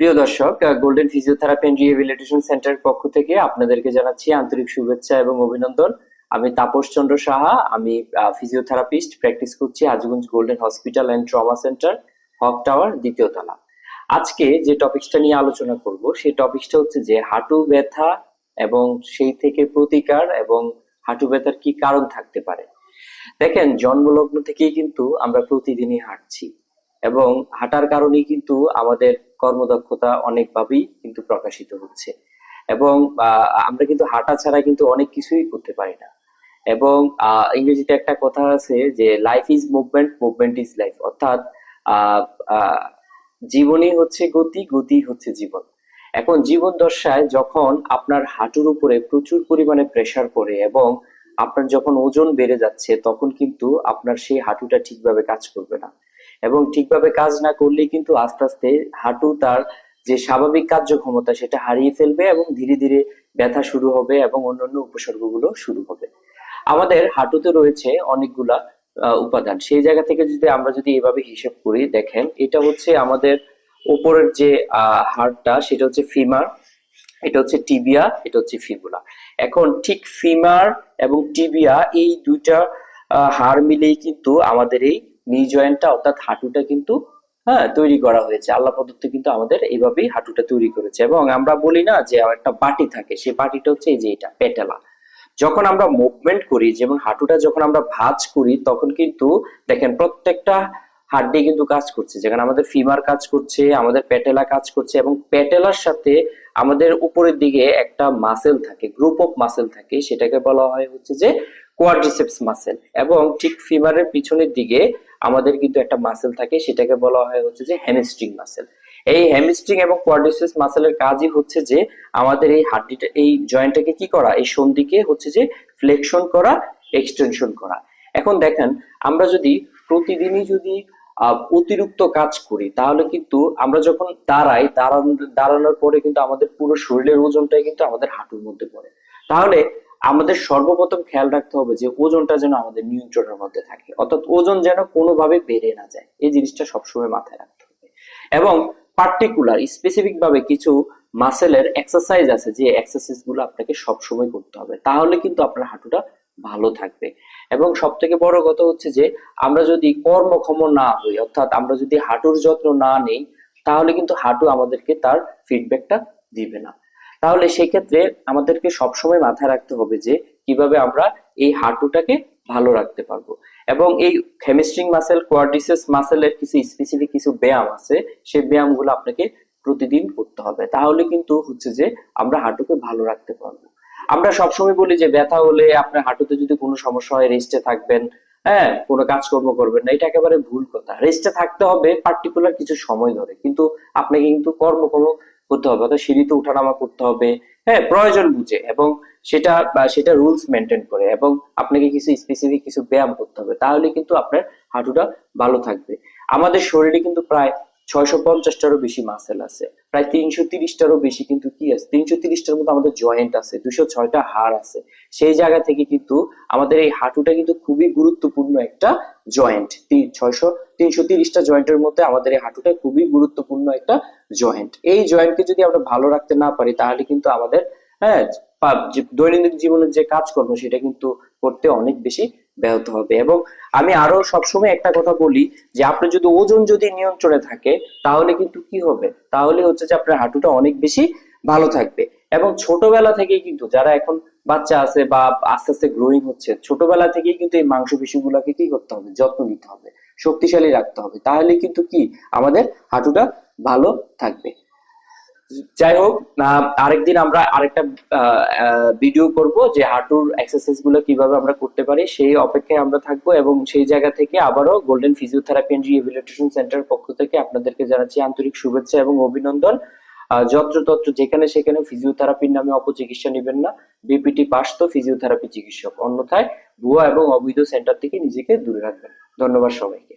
প্রিয় দর্শক golden physiotherapy and rehabilitation সেন্টারের পক্ষ থেকে আপনাদেরকে জানাচ্ছি আন্তরিক শুভেচ্ছা এবং অভিনন্দন। আমি তাপস চন্দ্র সাহা, আমি ফিজিওথেরাপিস্ট প্র্যাকটিস করছি Ajganj golden hospital and trauma centre Haque tower দ্বিতীয় তলা। আজকে যে টপিকসটা নিয়ে আলোচনা করব, সেই টপিকসটা হচ্ছে যে হাঁটু ব্যথা এবং সেই থেকে প্রতিকার এবং হাঁটু ব্যথার কি কারণ থাকতে পারে। দেখেন, জন্মলগ্ন থেকেই কিন্তু আমরা প্রতিদিনই হাঁটছি। এবং হাঁটার কারণেই কিন্তু আমাদের কর্মদক্ষতা অনেকভাবেই কিন্তু প্রকাশিত হচ্ছে। এবং আমরা কিন্তু হাঁটা ছাড়া কিন্তু অনেক কিছুই করতে পারি না। এবং ইংরেজিতে একটা কথা আছে যে life is movement movement is life অর্থাৎ জীবনই হচ্ছে গতি গতি হচ্ছে জীবন। এখন জীবন দশায় যখন আপনার হাঁটুর উপরে প্রচুর পরিমাণে প্রেসার পড়ে এবং আপনার যখন ওজন বেড়ে যাচ্ছে, তখন কিন্তু আপনার সেই হাঁটুটা ঠিকভাবে কাজ করবে না। এবং ঠিকভাবে কাজ না করলে কিন্তু আস্তে আস্তে হাঁটু তার যে স্বাভাবিক কার্যক্ষমতা, সেটা হারিয়ে ফেলবে এবং ধীরে ধীরে ব্যথা শুরু হবে এবং অন্যান্য উপসর্গগুলো শুরু হবে। আমাদের হাঁটুতে রয়েছে অনেকগুলা উপাদান। সেই জায়গা থেকে যদি আমরা যদি এভাবে হিসেব করি, দেখেন, এটা হচ্ছে আমাদের উপরের যে হাড়টা, সেটা হচ্ছে ফিমার, এটা হচ্ছে টিবিয়া, এটা হচ্ছে ফিবুলা। এখন ঠিক ফিমার এবং টিবিয়া এই দুইটা হাড় মিলেই কিন্তু আমাদের এই নি জয়েন্টটা অর্থাৎ হাঁটুটা কিন্তু হ্যাঁ তৈরি করা হয়েছে। আল্লাহ প্রদত্ত কিন্তু আমাদের এইভাবেই হাঁটুটা তৈরি করেছে। এবং আমরা বলি না যে একটা বাটি থাকে, সেই বাটিটা হচ্ছে এই যে এটা, পেটেলা। যখন আমরা মুভমেন্ট করি, যেমন হাঁটুটা যখন আমরা ভাঁজ করি, তখন কিন্তু দেখেন প্রত্যেকটা হাড্ডি কিন্তু কাজ করছে। যেখানে আমাদের ফিমার কাজ করছে, আমাদের প্যাটেলা কাজ করছে, এবং প্যাটেলার সাথে আমাদের উপরের দিকে একটা মাসেল থাকে গ্রুপ অফ মাসেল থাকে, সেটাকে বলা হয় হচ্ছে যে কোয়াড্রিসেপস মাসেল এবং ঠিক ফিমারের পিছনের দিকে আমাদের কিন্তু একটা মাসেল থাকে, সেটাকে বলা হয় হচ্ছে যে হ্যামস্ট্রিং মাসেল এই হ্যামস্ট্রিং এবং কোয়াড্রিসেপস মাসেলের কাজই হচ্ছে যে আমাদের এই হাড্ডিটা, এই জয়েন্টটাকে কি করা? এই সন্ধিকে হচ্ছে যে ফ্লেকশন করা এক্সটেনশন করা। এখন দেখেন, আমরা যদি প্রতিদিনই যদি অতিরিক্ত কাজ করি, তাহলে কিন্তু আমরা যখন দাঁড়াই, দাঁড়ান- দাঁড়ানোর পরে কিন্তু আমাদের পুরো শরীরের ওজনটাই কিন্তু আমাদের হাঁটুর মধ্যে পড়ে। তাহলে আমাদের সর্বপ্রথম খেয়াল রাখতে হবে যে ওজনটা যেন আমাদের নিয়ন্ত্রণের মধ্যে থাকে। অর্থাৎ ওজন যেন কোনোভাবে বেড়ে না যায়। এই জিনিসটা সবসময় মাথায় রাখতে হবে। এবং পার্টিকুলার স্পেসিফিক ভাবে কিছু মাসেলের এক্সারসাইজ আছে যে এক্সারসাইজগুলো আপনাকে সবসময় করতে হবে। তাহলে কিন্তু আপনার হাঁটুটা ভালো থাকবে। এবং সব থেকে বড় কথা হচ্ছে যে আমরা যদি কর্মক্ষম না হই, অর্থাৎ আমরা যদি হাঁটুর যত্ন না নেই, তাহলে কিন্তু হাঁটু আমাদেরকে তার ফিডব্যাকটা দিবে না। তাহলে সেক্ষেত্রে আমাদেরকে সবসময় মাথায় রাখতে হবে যে কীভাবে আমরা এই হাঁটুটাকে ভালো রাখতে পারব। এবং এই হ্যামস্ট্রিং মাসেল কোয়াড্রিসেস মাসেলের কিছু স্পেসিফিক কিছু ব্যায়াম আছে, সেই ব্যায়ামগুলো আপনাকে প্রতিদিন করতে হবে। তাহলে কিন্তু হচ্ছে যে আমরা হাঁটুকে ভালো রাখতে পারব। আমরা সবসময় বলি যে ব্যথা হলে আপনার হাঁটুতে যদি কোনো সমস্যা হয় রেস্টে থাকবেন হ্যাঁ কোনো কাজকর্ম করবেন না, এটা একেবারে ভুল কথা। রেস্টে থাকতে হবে পার্টিকুলার কিছু সময় ধরে। কিন্তু আপনাকে কিন্তু কর্মকর্ম করতে হবে, অর্থাৎ সিঁড়িতে উঠানামা করতে হবে হ্যাঁ প্রয়োজন বুঝে এবং সেটা বা সেটা রুলস মেনটেন করে এবং আপনাকে কিছু স্পেসিফিক কিছু ব্যায়াম করতে হবে, তাহলে কিন্তু আপনার হাঁটুটা ভালো থাকবে। আমাদের শরীরে কিন্তু প্রায় ছয়শো পঞ্চাশটারও বেশি মাসেল আছে। প্রায় তিনশো তিরিশটারও বেশি কিন্তু কি আছে? তিনশো তিরিশটার মতো আমাদের জয়েন্ট আছে, দুশো ছয়টা হাড় আছে। সেই জায়গা থেকে কিন্তু আমাদের এই হাঁটুটা কিন্তু খুবই গুরুত্বপূর্ণ একটা জয়েন্ট ছয়শো, তিনশো তিরিশটা জয়েন্টের মধ্যে আমাদের এই হাঁটুটা খুবই গুরুত্বপূর্ণ একটা জয়েন্ট এই জয়েন্টকে যদি আমরা ভালো রাখতে না পারি, তাহলে কিন্তু আমাদের হ্যাঁ দৈনন্দিন জীবনের যে কাজকর্ম, সেটা কিন্তু করতে অনেক বেশি ব্যাহত হবে। এবং আমি আরও সবসময় একটা কথা বলি যে, আপনার যদি ওজন যদি নিয়ন্ত্রণে থাকে, তাহলে কিন্তু কি হবে? তাহলে হচ্ছে যে আপনার হাঁটুটা অনেক বেশি ভালো থাকবে। এবং ছোটবেলা থেকেই কিন্তু যারা এখন বাচ্চা আছে বা আস্তে আস্তে গ্রোয়িং হচ্ছে, ছোটবেলা থেকেই কিন্তু এই মাংসপেশিগুলোকে কি করতে হবে? যত্ন নিতে হবে, শক্তিশালী রাখতে হবে। তাহলে কিন্তু কি? আমাদের হাঁটুটা ভালো থাকবে। যাই হোক আরেকদিন আমরা আরেকটা ভিডিও করব যে হাঁটুর এক্সারসাইজগুলো কীভাবে আমরা করতে পারি। সেই অপেক্ষায় আমরা থাকব এবং সেই জায়গা থেকে আবারও golden physiotherapy and rehabilitation centre পক্ষ থেকে আপনাদেরকে জানাচ্ছি আন্তরিক শুভেচ্ছা এবং অভিনন্দন। যত্রতত্র যেখানে সেখানে ফিজিওথেরাপির নামে অপচিকিৎসা নেবেন না। বিপিটি পাস তো ফিজিওথেরাপি চিকিৎসক। অন্যথায় ভুয়া এবং অবৈধ সেন্টার থেকে নিজেকে দূরে রাখবেন। ধন্যবাদ সবাইকে।